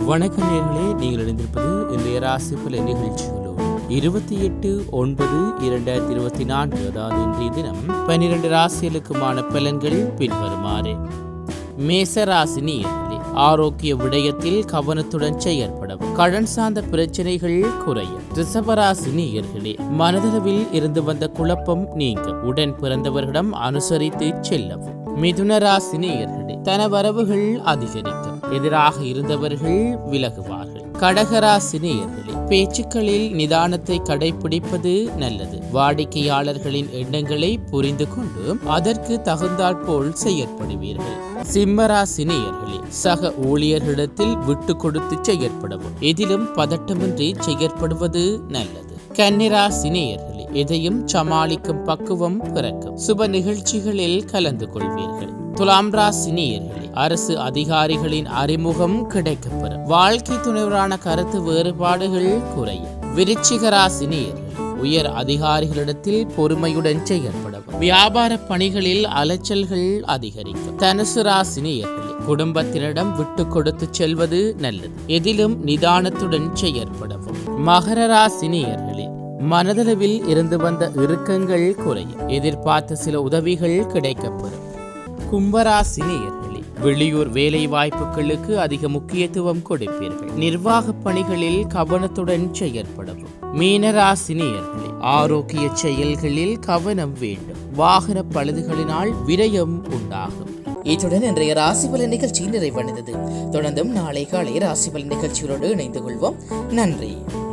வணக்க நேர்களே நீங்கள் இணைந்திருப்பது இன்றைய ராசி பல நிகழ்ச்சிகளோடு இருபத்தி எட்டு ஒன்பது இரண்டாயிரத்தி இருபத்தி நான்கு அதாவது இன்றைய தினம் பன்னிரண்டு ராசிகளுக்குமான பலன்கள் பின்வருமாறு. மேச ராசி ஆரோக்கிய விடயத்தில் கவனத்துடன் செயற்படும் கடன் சார்ந்த பிரச்சனைகள் குறையும். ரிசபராசி நீர்களே மனதளவில் இருந்து வந்த குழப்பம் நீங்கும். உடன் பிறந்தவர்களிடம் அனுசரித்து செல்லவும். மிதுன ராசி நேயர்களே தன வரவுகள் அதிகரிக்கும். எதிராக இருந்தவர்கள் விலகுவார்கள். கடகராசி நேயர்களே பேச்சுக்களில் நிதானத்தை கடைபிடிப்பது நல்லது. வாடிக்கையாளர்களின் எண்ணங்களை புரிந்து கொண்டு அதற்கு தகுந்தாற் போல் செயற்படுவீர்கள். சிம்மராசி நேயர்களே சக ஊழியர்களிடத்தில் விட்டு கொடுத்து செயற்படவும் எதிலும் பதட்டமின்றி செயற்படுவது நல்லது. கன்னிராசி நேயர்கள் எதையும் சமாளிக்கும் பக்குவம் பிறக்கும். சுப நிகழ்ச்சிகளில் கலந்து கொள்வீர்கள். துலாம் ராசி நேயர்களே அரசு அதிகாரிகளின் அறிமுகம் கிடைக்கப்பெறும். வாழ்க்கை துணைவரான கருத்து வேறுபாடுகள் குறையும். விருச்சிக ராசி உயர் அதிகாரிகளிடத்தில் பொறுமையுடன் செயற்படும் வியாபார பணிகளில் அலைச்சல்கள் அதிகரிக்கும். தனுசு ராசி நேயர்களே குடும்பத்தினரிடம் விட்டு கொடுத்து செல்வது நல்லது. எதிலும் நிதானத்துடன் செயற்படவும். மகர ராசி நேயர்களே மனதளவில் இருந்து வந்த இறுக்கங்கள் குறையும் எதிர்பார்த்த சில உதவிகள் கிடைக்கப்பெறும். கும்பராசி நேயர்களே வெளியூர் வேலை வாய்ப்புகளுக்கு அதிக முக்கியத்துவம் கொடுப்பீர்கள். நிர்வாக பணிகளில் கவனத்துடன் செயற்படவும். மீனராசி நேயர்களே ஆரோக்கிய செயல்களில் கவனம் வேண்டும். வாகன பழுதுகளினால் விரயம் உண்டாகும். இத்துடன் இன்றைய ராசிபலன் நிகழ்ச்சி நிறைவடைந்தது. தொடர்ந்தும் நாளை காலை ராசிபலன் நிகழ்ச்சிகளோடு இணைந்து கொள்வோம். நன்றி.